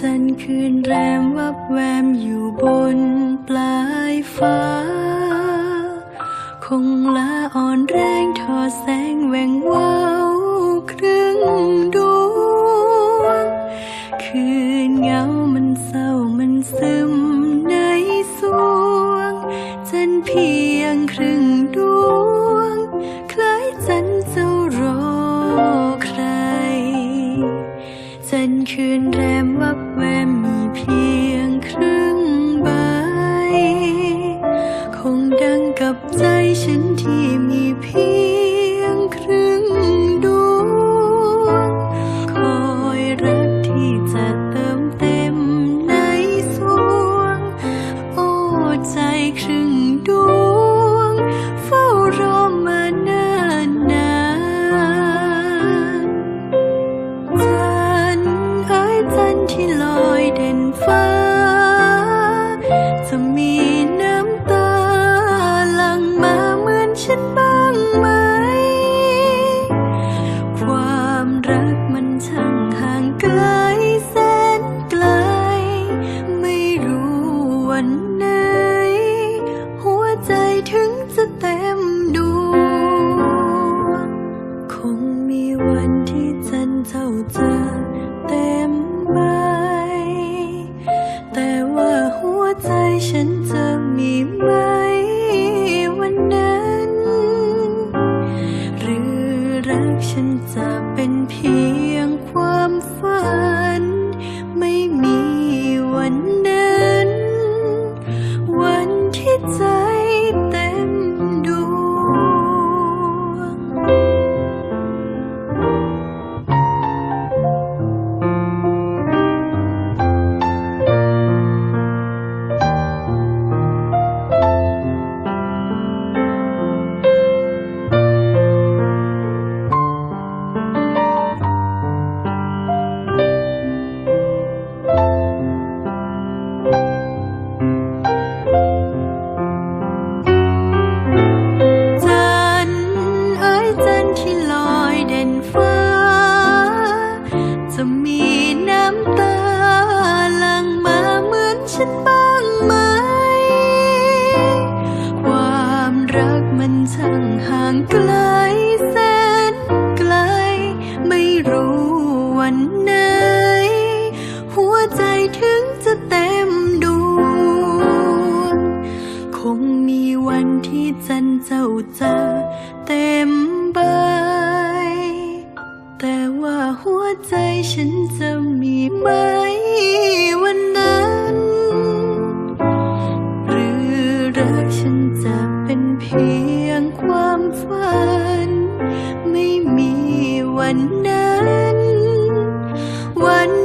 จันทร์คืนแรมวับแวมอยู่บนปลายฟ้า คงละอ่อนแรงทอแสงแหวงวาวครึ่งดวง คืนเงามันเศร้ามันซึมในสวง จันทร์เพีย แรมวับแวมมีเพียงครึ่งใบ คงดังกับใจฉันที่มีเพียง ที่ลอยเด่นฟ้า จะมีน้ำตาหลั่งมาเหมือนฉันบ้างไหม ความรักมันช่างห่างไกลแสนไกล ไม่รู้วันไหน หัวใจถึงจะเต็มดวง คงมีวันที่ฉันเจ้าเจอเต็ ฉันจะมีไหมวันนั้น หรือรักฉันจะ วันไหน หัวใจถึงจะเต็มดวง คงมีวันที่จันเจ้าจะเต็มใบ แต่ว่าหัวใจฉันจะมีไหมวันนั้น หรือรักฉันจะเป็นเพียงความฝัน ไม่มีวันนั้น one